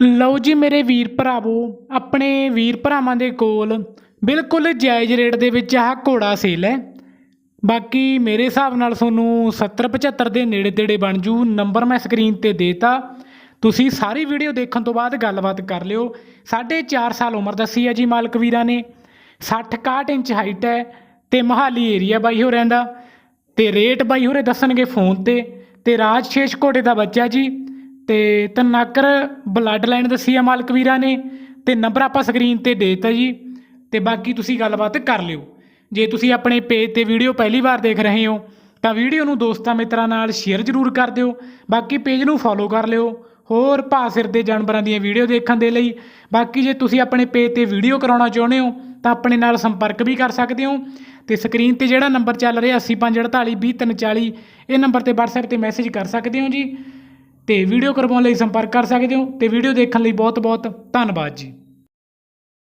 ਲਓ ਜੀ ਮੇਰੇ ਵੀਰ ਭਰਾਵੋ, ਆਪਣੇ ਵੀਰ ਭਰਾਵਾਂ ਦੇ ਕੋਲ ਬਿਲਕੁਲ ਜਾਇਜ਼ ਰੇਟ ਦੇ ਵਿੱਚ ਆਹ ਘੋੜਾ ਸੇਲ ਹੈ। ਬਾਕੀ ਮੇਰੇ ਹਿਸਾਬ ਨਾਲ ਤੁਹਾਨੂੰ 70 75 ਦੇ ਨੇੜੇ ਤੇੜੇ ਬਣ ਜੂ ਨੰਬਰ ਮੈਂ ਸਕਰੀਨ ਤੇ ਦੇਤਾ। ਤੁਸੀਂ ਸਾਰੀ ਵੀਡੀਓ ਦੇਖਣ ਤੋਂ ਬਾਅਦ ਗੱਲਬਾਤ ਕਰ ਲਿਓ। ਸਾਢੇ ਚਾਰ ਸਾਲ ਉਮਰ ਦੱਸੀ ਹੈ ਜੀ ਮਾਲਕ ਵੀਰਾਂ ਨੇ। 60 61 ਇੰਚ ਹਾਈਟ ਹੈ ਤੇ ਮਹਾਲੀ ਏਰੀਆ ਬਾਈ ਹੋ ਰਹਿੰਦਾ ਤੇ ਰੇਟ ਬਾਈ ਹੋਰੇ ਦੱਸਣਗੇ ਫੋਨ ਤੇ। ਤੇ ਰਾਜ ਸ਼ੇਸ਼ ਘੋੜੇ ਦਾ ਬੱਚਾ ਜੀ। ਤੇ ਤਨਾਕਰ ਬਲੱਡ ਲਾਈਨ ਦੱਸੀ ਆ ਮਾਲਕ ਵੀਰਾਂ ਨੇ ਤੇ ਨੰਬਰ ਆਪਾਂ ਸਕਰੀਨ ਤੇ ਦੇ ਦਿੱਤਾ ਜੀ। ਤੇ ਬਾਕੀ ਤੁਸੀਂ ਗੱਲਬਾਤ ਕਰ ਲਿਓ। ਜੇ ਤੁਸੀਂ ਆਪਣੇ ਪੇਜ ਤੇ ਵੀਡੀਓ ਪਹਿਲੀ ਵਾਰ ਦੇਖ ਰਹੇ ਹੋ, ਤਾਂ ਵੀਡੀਓ ਨੂੰ ਦੋਸਤਾਂ ਮਿੱਤਰਾਂ ਨਾਲ ਸ਼ੇਅਰ ਜ਼ਰੂਰ ਕਰ ਦਿਓ। ਬਾਕੀ ਪੇਜ ਨੂੰ ਫੋਲੋ ਕਰ ਲਿਓ। ਹੋਰ ਭਾ ਸਿਰ ਦੇ ਜਾਨਵਰਾਂ ਦੀਆਂ ਵੀਡੀਓ ਦੇਖਣ ਦੇ ਲਈ। ਬਾਕੀ ਜੇ ਤੁਸੀਂ ਆਪਣੇ ਪੇਜ ਤੇ ਵੀਡੀਓ ਕਰਾਉਣਾ ਚਾਹੁੰਦੇ ਹੋ, ਤਾਂ ਆਪਣੇ ਨਾਲ ਸੰਪਰਕ ਵੀ ਕਰ ਸਕਦੇ ਹੋ। ਤੇ ਸਕਰੀਨ ਤੇ ਜਿਹੜਾ ਨੰਬਰ ਚੱਲ ਰਿਹਾ 8548200340 ਇਹ ਨੰਬਰ ਤੇ WhatsApp ਤੇ ਮੈਸੇਜ ਕਰ ਸਕਦੇ ਹੋ ਜੀ। ਤੇ ਵੀਡੀਓ ਕਰਵਾਉਣ ਲਈ ਸੰਪਰਕ ਕਰ ਸਕਦੇ ਹੋ ਤੇ ਵੀਡੀਓ ਦੇਖਣ ਲਈ ਬਹੁਤ ਬਹੁਤ ਧੰਨਵਾਦ ਜੀ।